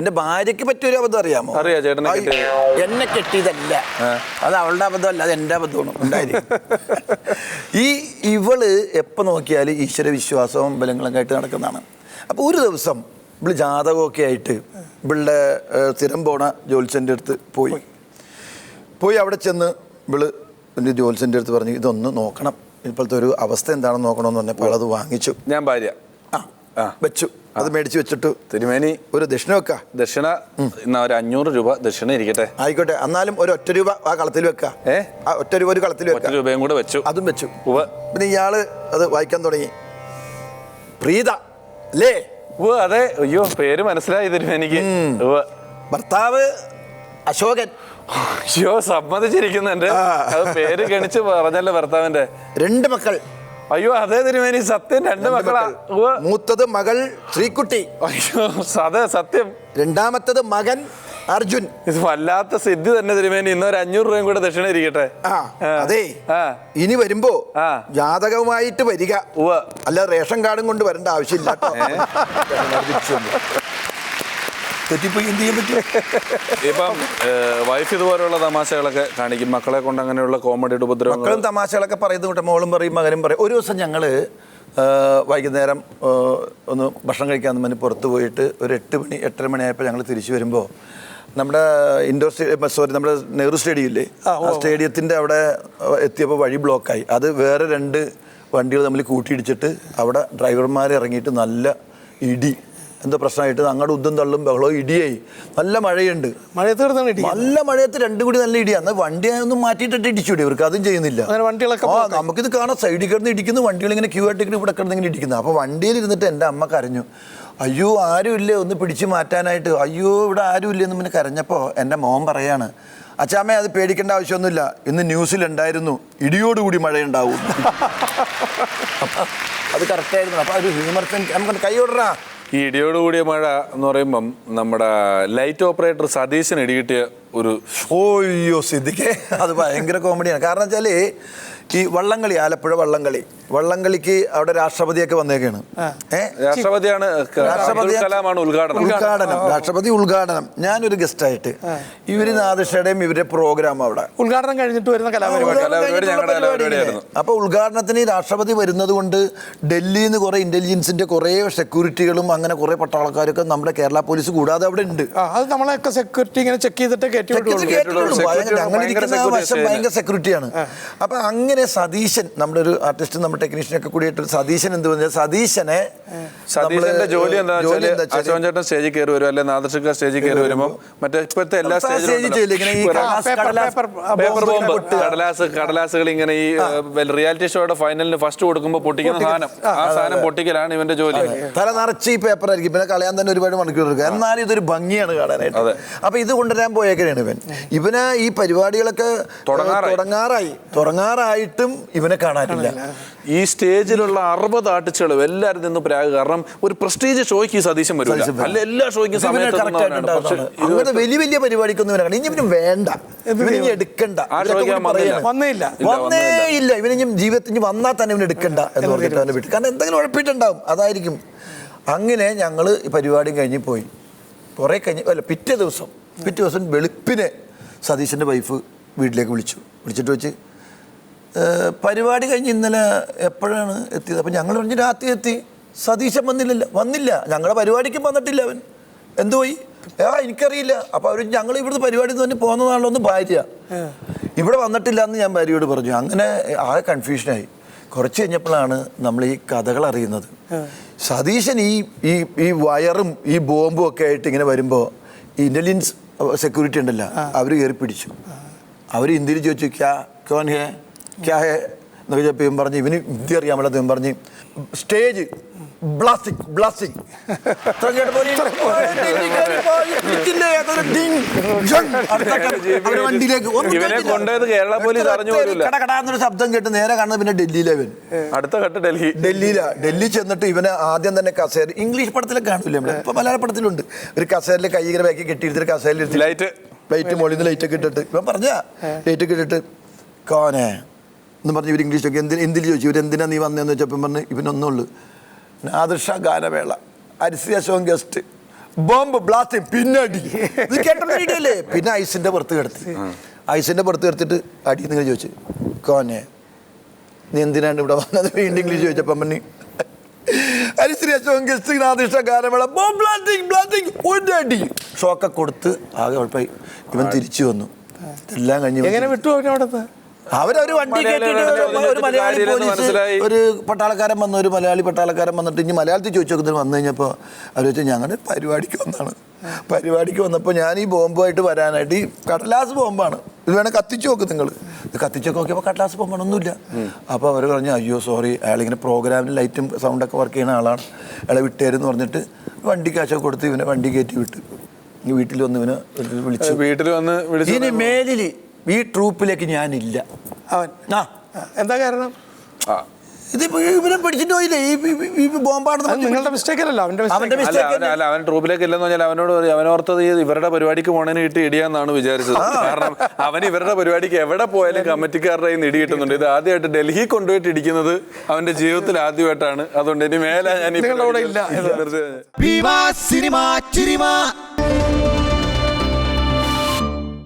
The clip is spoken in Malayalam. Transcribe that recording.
എന്റെ ഭാര്യക്ക് പറ്റിയൊരു അബദ്ധം അറിയാമോ? അറിയാ ചേട്ടനെ എന്നെ കെട്ടിയതല്ല. അത് അവളുടെ അബദ്ധമല്ല അത് എന്റെ അബദ്ധമാണ്. ഉണ്ടായിരിക്കും. ഈ ഇവൾ എപ്പോ നോക്കിയാലും ഈശ്വര വിശ്വാസവും ബലങ്ങളൊക്കെ ആയിട്ട് നടക്കുന്നതാണ്. അപ്പൊ ഒരു ദിവസം ഇവൾ ജാതകമൊക്കെ ആയിട്ട് ഇവളുടെ സ്ഥിരം പോണ ജോത്സ്യന്റെ അടുത്ത് പോയി. പോയി. അവിടെ ചെന്ന് ഇവൾ എന്റെ ജോത്സ്യന്റെ അടുത്ത് പറഞ്ഞു ഇതൊന്ന് നോക്കണം. ഇപ്പോഴത്തെ ഒരു അവസ്ഥ എന്താണെന്ന് നോക്കണമെന്ന് പറഞ്ഞപ്പോൾ അത് വാങ്ങിച്ചു. ഞാൻ ഭാര്യ. ആ. വെച്ചു. അത് മേടിച്ച് വെച്ചിട്ട്. തിരുമേനി ഒരു ദക്ഷിണ വെക്ക. ദക്ഷിണ എന്നാ ഒരു അഞ്ഞൂറ് രൂപ ദക്ഷിണ ഇരിക്കട്ടെ. ആയിക്കോട്ടെ എന്നാലും ഒരു ഒറ്റ രൂപ ആ കളത്തിൽ വെക്ക. ഏ? ആ ഒറ്റ രൂപ ഒരു കളത്തിൽ വെക്കാം. രൂപയും കൂടെ വെച്ചു. അതും വെച്ചു. ഉവ പിന്നെ ഇയാൾ അത് വായിക്കാൻ തുടങ്ങി. പ്രീത അല്ലേ? ഉവ അതെ. അയ്യോ പേര് മനസ്സിലായി തിരുമേനിക്ക്. ഭർത്താവ് അശോകൻ. അയ്യോ സമ്മതിച്ചിരിക്കുന്നുണ്ട്. അത് പേര് ഗണിച്ച് പറഞ്ഞല്ലോ ഭർത്താവിന്റെ രണ്ട് മക്കൾ. അയ്യോ അതേ തിരുമേനി സത്യം. രണ്ട് മക്കളാ. മൂത്തത് മകൾ ശ്രീകുട്ടി. അയ്യോ അതെ സത്യം. രണ്ടാമത്തത് മകൻ അർജുൻ. ഇത് വല്ലാത്ത സിദ്ധി തന്നെ തിരുമേനി. ഇന്ന് ഒരു അഞ്ഞൂറ് രൂപയും കൂടെ ദക്ഷിണ ഇരിക്കട്ടെ. അതെ. ഇനി വരുമ്പോ ആ. ജാതകവുമായിട്ട് വരിക. അല്ല റേഷൻ കാർഡും കൊണ്ട് വരേണ്ട ആവശ്യമില്ല. തെറ്റിപ്പോയി എന്ത് ചെയ്യാൻ പറ്റും ഇപ്പം വൈഫ് ഇതുപോലുള്ള തമാശകളൊക്കെ കാണിക്കും. മക്കളെ കൊണ്ട് അങ്ങനെയുള്ള കോമഡിയുടെ ഉപദ്രവം മക്കളും തമാശകളൊക്കെ പറയുന്നത് കൂട്ടെ. മോളും പറയും മകനും പറയും. ഒരു ദിവസം ഞങ്ങൾ വൈകുന്നേരം ഒന്ന് ഭക്ഷണം കഴിക്കാൻ വേണ്ടി പുറത്ത് പോയിട്ട് ഒരു എട്ട് മണി എട്ടര മണിയായപ്പോൾ ഞങ്ങൾ തിരിച്ചു വരുമ്പോൾ നമ്മുടെ ഇൻഡോർ സ്റ്റേഡിയം സോറി നമ്മുടെ നെഹ്റു സ്റ്റേഡിയം ഇല്ലേ? ആ സ്റ്റേഡിയത്തിന്റെ അവിടെ എത്തിയപ്പോൾ വഴി ബ്ലോക്കായി അത് വേറെ രണ്ട് വണ്ടികൾ തമ്മിൽ കൂട്ടിയിടിച്ചിട്ട് അവിടെ ഡ്രൈവർമാർ ഇറങ്ങിയിട്ട് നല്ല ഇടി എന്തോ പ്രശ്നമായിട്ട് അങ്ങോട്ട് ഉദ്ദം തള്ളും ബഹളവും ഇടിയായി. നല്ല മഴയുണ്ട്. മഴയത്ത് കിടന്നാണ് ഇടി നല്ല മഴയത്ത് രണ്ടും കൂടി നല്ല ഇടിയാണ് എന്നാൽ വണ്ടി ഒന്നും മാറ്റിയിട്ടിട്ട് ഇടിച്ചുകൂടി ഇവർക്ക് അതും ചെയ്യുന്നില്ല. വണ്ടികളൊക്കെ ആ നമുക്കിത് കാണാം. സൈഡിൽ കിടന്ന് ഇടിക്കുന്നു വണ്ടികൾ ഇങ്ങനെ ക്യൂ ആയിട്ട് ഇവിടെ കിടന്ന് ഇങ്ങനെ ഇടിക്കുന്നു. അപ്പോൾ വണ്ടിയിൽ ഇരുന്നിട്ട് എന്റെ അമ്മ കരഞ്ഞു. അയ്യോ ആരുമില്ലേ? ഒന്ന് പിടിച്ച് മാറ്റാനായിട്ട്. അയ്യോ ഇവിടെ ആരുമില്ല? എന്ന് പിന്നെ കരഞ്ഞപ്പോൾ എന്റെ മോൻ പറയാണ് അച്ചാമ്മ അത് പേടിക്കേണ്ട ആവശ്യമൊന്നുമില്ല. ഇന്ന് ന്യൂസിലുണ്ടായിരുന്നു. ഇടിയോടുകൂടി മഴയുണ്ടാവും. അത് കറക്റ്റായിരുന്നു അപ്പോൾ അത് ഹ്യൂമർ നമുക്ക് കൈ വിടറാ ഈ ഇടിയോടുകൂടിയ മഴ എന്ന് പറയുമ്പം നമ്മുടെ ലൈറ്റ് ഓപ്പറേറ്റർ സതീശന് ഇടികിട്ടിയ ഒരു ഓയ്യോ സിദ്ദിഖേ അത് ഭയങ്കര കോമഡിയാണ് കാരണം വെച്ചാൽ ഈ വള്ളംകളി ആലപ്പുഴ വള്ളംകളി. വള്ളംകളിക്ക് അവിടെ രാഷ്ട്രപതിയൊക്കെ വന്നേക്കാണ്. രാഷ്ട്രപതിയാണ് ക- രാഷ്ട്രപതി അബ്ദുൽ കലാമാണ് ഉദ്ഘാടനം. ഉദ്ഘാടനം. രാഷ്ട്രപതി ഉദ്ഘാടനം. ഞാനൊരു ഗസ്റ്റായിട്ട്. ഇവർ നാദിഷയുടെയും ഇവരുടെ പ്രോഗ്രാം അവിടെ. ഉദ്ഘാടനം കഴിഞ്ഞിട്ട് വരുന്ന കലാപരിപാടി. അപ്പൊ ഉദ്ഘാടനത്തിന് രാഷ്ട്രപതി വരുന്നത് കൊണ്ട് ഡൽഹിയിൽ നിന്ന് കുറെ ഇന്റലിജൻസിന്റെ കുറെ സെക്യൂരിറ്റികളും അങ്ങനെ കുറെ പട്ടാളക്കാരൊക്കെ നമ്മുടെ കേരള പോലീസ് കൂടാതെ അവിടെ ഉണ്ട്. അത് സെക്യൂരിറ്റി ഇങ്ങനെ ചെക്ക് ചെയ്തിട്ട് ഭയങ്കര സെക്യൂരിറ്റിയാണ്. അപ്പൊ അങ്ങനെ സതീശൻ നമ്മുടെ ഒരു ആർട്ടിസ്റ്റ് നമ്മുടെ ടെക്നീഷ്യൻ ഒക്കെ കൂടിയിട്ട് സതീശൻ എന്ത് പറഞ്ഞാൽ സതീശനെ സതീശന്റെ ജോലി എന്താ അശോകൻ ചേട്ടൻ സ്റ്റേജിൽ കയറി വരും അല്ലെ നാദർശക്ക സ്റ്റേജിൽ കയറി വരുമ്പോൾ മറ്റേ ഇപ്പോഴത്തെ എല്ലാ? ഇങ്ങനെ കടലാസ്- കടലാസുകൾ ഇങ്ങനെ ഈ റിയാലിറ്റി ഷോയുടെ ഫൈനലിന് ഫസ്റ്റ് കൊടുക്കുമ്പോൾ പൊട്ടിക്കുന്ന സാധനം. ആ സാധനം പൊട്ടിക്കലാണ് ഇവന്റെ ജോലി. തല നിറച്ച് ഈ പേപ്പർ ആയിരിക്കും. പിന്നെ കളയാൻ തന്നെ ഒരുപാട് മണിക്കൂർ എടുക്കുക എന്നാലും ഇതൊരു ഭംഗിയാണ് കാണാനായിട്ട്. അപ്പൊ ഇത് കൊണ്ടുവരാൻ പോയേക്കാണ് ഇവൻ. ഇവന് ഈ പരിപാടികളൊക്കെ തുടങ്ങാറായി. തുടങ്ങാറായി. തുടങ്ങാറായിട്ടും ഇവനെ കാണാനില്ല. ഈ സ്റ്റേജിലുള്ള അറുപത് ആർട്ടിസ്റ്റുകളും എല്ലാവരും നിന്ന് പ്രാഗ് കാരണം ഒരു പ്രസ്റ്റീജ് ഷോയ്ക്ക് ഈ സതീശൻ വരും. അല്ല എല്ലാ ഷോയ്ക്കും സമയത്ത് ആയിട്ട് അങ്ങനത്തെ വലിയ വലിയ പരിപാടിക്കൊന്നും ഇവനെ കാണാൻ ഇനി ഇവനും വേണ്ട. ഇവന് എടുക്കണ്ട. വന്നേ ഇല്ല ഇല്ല, വന്നേ വന്നില്ല. ഇല്ല. ഇവന് ഇനി ജീവിതത്തിൽ വന്നാൽ തന്നെ ഇവന് എടുക്കണ്ട എന്ന് പറഞ്ഞിട്ട് അവനെ വിട്ടു കാരണം എന്തെങ്കിലും ഉഴപ്പിട്ടുണ്ടാവും അതായിരിക്കും. അങ്ങനെ ഞങ്ങൾ പരിപാടി കഴിഞ്ഞ് പോയി. കുറേ കഴിഞ്ഞ് അല്ല പിറ്റേ ദിവസം പിറ്റേ ദിവസം വെളുപ്പിനെ സതീശന്റെ വൈഫ് വീട്ടിലേക്ക് വിളിച്ചു. വിളിച്ചിട്ട് വെച്ച് "ഏഹ്, പരിപാടി കഴിഞ്ഞ് ഇന്നലെ എപ്പോഴാണ് എത്തിയത്? അപ്പം ഞങ്ങൾ പറഞ്ഞ് രാത്രി എത്തി. സതീശൻ വന്നില്ലല്ലോ. വന്നില്ല. ഞങ്ങളുടെ പരിപാടിക്കും വന്നിട്ടില്ല അവൻ. എന്തുപോയി ആ എനിക്കറിയില്ല. അപ്പോൾ അവർ ഞങ്ങൾ ഇവിടുത്തെ പരിപാടി തന്നെ പോകുന്നതാണല്ലോ ഒന്ന് ഭാര്യ. ഇവിടെ വന്നിട്ടില്ല എന്ന് ഞാൻ ഭാര്യയോട് പറഞ്ഞു. അങ്ങനെ ആകെ കൺഫ്യൂഷനായി കുറച്ച് കഴിഞ്ഞപ്പോഴാണ് നമ്മൾ ഈ കഥകൾ അറിയുന്നത്. സതീശൻ ഈ ഈ ഈ വയറും ഈ ബോംബും ഒക്കെ ആയിട്ട് ഇങ്ങനെ വരുമ്പോൾ ഇന്റലിജൻസ് സെക്യൂരിറ്റി ഉണ്ടല്ലോ. അവർ കയറി പിടിച്ചു. അവർ ഇന്ത്യയിൽ ചോദിച്ചു ക്യാ കോൻ ഹേ? ക്യാ ഹേ? എന്നൊക്കെ ചോദിച്ചപ്പോൾ ഇവൻ പറഞ്ഞു ഇവന് വിദ്യ അറിയാൻ പറഞ്ഞ്. സ്റ്റേജ്. Blasting blasting. കടകടാന്നൊരു ശബ്ദം കേട്ട് നേരെ കാണുന്നത് പിന്നെ ഡൽഹിയിലെ അടുത്ത ഘട്ടം ഡൽഹി. ഡൽഹിയിലാ. ഡൽഹി ചെന്നിട്ട് ഇവനെ ആദ്യം തന്നെ കസേര ഇംഗ്ലീഷ് പടത്തിലൊക്കെ കാണില്ലേ നമ്മൾ? ഇപ്പൊ മലയാള പടത്തിലുണ്ട്. ഒരു കസേരയിൽ കൈകര ബാക്കി കെട്ടിയിരുത്തിട്ട് കസേരയിൽ ലൈറ്റ് ലൈറ്റ് മുകളിൽ നിന്ന് ലൈറ്റ് ഒക്കെ ഇട്ടിട്ട്. ഇവൻ പറഞ്ഞ ലൈറ്റ് ഒക്കെ ഇട്ടിട്ട് കോനെ എന്ന് പറഞ്ഞ് ഇവർ ഇംഗ്ലീഷ് ഒക്കെ എന്തിന് എന്തിൽ ചോദിച്ചു? ഇവരെന്തിനാ നീ വന്നതെന്ന് വെച്ചപ്പം പറഞ്ഞ് ഇവനൊന്നുള്ളൂ. നാദൃഷ ഗാനമേള അരിസി അശോകം ഗസ്റ്റ് ബോംബ് ബ്ലാസ്റ്റ് പിന്നെ അടി. കേട്ട വീഡിയോല്ലേ പിന്നെ ഐസിന്റെ പുറത്ത് കിടത്തി. ഐസിന്റെ പുറത്ത് കിടത്തിട്ട് അടി നിങ്ങൾ ചോദിച്ചു. കോനെ നീ എന്തിനാണ് ഇവിടെ വന്നത്? വീണ്ടും ഇംഗ്ലീഷ് ചോദിച്ചപ്പം പറഞ്ഞു ഹരിശ്രീയശോകം ഗസ്റ്റ് നാദൃഷ ഗാനമേള ബോംബ് ബ്ലാസ്റ്റിംഗ് ബ്ലാസ്റ്റിംഗ് ഒരു അടി. ഷോക്കൊക്കെ കൊടുത്ത് ആകെ ഉഴപ്പായി ഇവൻ തിരിച്ചു വന്നു. എല്ലാം കഴിഞ്ഞു എങ്ങനെ വിട്ടു അവിടെ അവരൊരു വണ്ടി കേട്ടിട്ട് ഒരു- മലയാളി പോലീസ് ഒരു പട്ടാളക്കാരൻ വന്നു ഒരു മലയാളി പട്ടാളക്കാരൻ വന്നിട്ട് ഇനി മലയാളത്തിൽ ചോദിച്ചു വന്നു കഴിഞ്ഞപ്പോൾ അവർ വെച്ചാൽ ഞങ്ങളുടെ പരിപാടിക്ക് വന്നാണ്. പരിപാടിക്ക് വന്നപ്പോൾ ഞാൻ ഈ ബോംബുമായിട്ട് വരാനായിട്ട് ഈ കടലാസ് ബോംബാണ്. ഇത് വേണേൽ കത്തിച്ചു നോക്ക് നിങ്ങൾ ഇത് കത്തിച്ചൊക്കെ നോക്കിയപ്പോൾ കടലാസ് ബോംബാണൊന്നുമില്ല അപ്പോൾ അവർ പറഞ്ഞു അയ്യോ സോറി. അയാളിങ്ങനെ പ്രോഗ്രാമിൽ ലൈറ്റും സൗണ്ടൊക്കെ വർക്ക് ചെയ്യുന്ന ആളാണ്. അയാളെ വിട്ടേരെന്ന് പറഞ്ഞിട്ട് വണ്ടി കാശൊക്കെ കൊടുത്ത് ഇവനെ വണ്ടി കയറ്റി വിട്ടു. വീട്ടിൽ വന്ന് ഇവനെ വിളിച്ചു വീട്ടിൽ വന്ന് വിളിച്ചു ഇനി മേലിൽ ഈ ട്രൂപ്പിലേക്ക് ഞാനില്ല. അവൻ ആ എന്താ കാരണം? പോയില്ലേ? ഈ ബോംബാണെന്ന് നിങ്ങളുടെ മിസ്റ്റേക്ക് അല്ലല്ലോ അവന്റെ അല്ല അവൻ ട്രൂപ്പിലേക്ക് ഇല്ലെന്ന് പറഞ്ഞാൽ അവനോട് അവനോർത്തത് ഈ ഇവരുടെ പരിപാടിക്ക് പോണേന് കിട്ടി ഇടിയാന്നാണ് വിചാരിച്ചത്. കാരണം അവൻ ഇവരുടെ പരിപാടിക്ക് എവിടെ പോയാലും കമ്മിറ്റിക്കാരുടെ കയ്യിൽ നിന്ന് ഇടി കിട്ടുന്നുണ്ട്. ഇത് ആദ്യമായിട്ട് ഡൽഹി കൊണ്ടുപോയിട്ട് ഇടിക്കുന്നത് അവന്റെ ജീവിതത്തിൽ ആദ്യമായിട്ടാണ്. അതുകൊണ്ട് ഇനി മേലെ ഞാൻ ഈ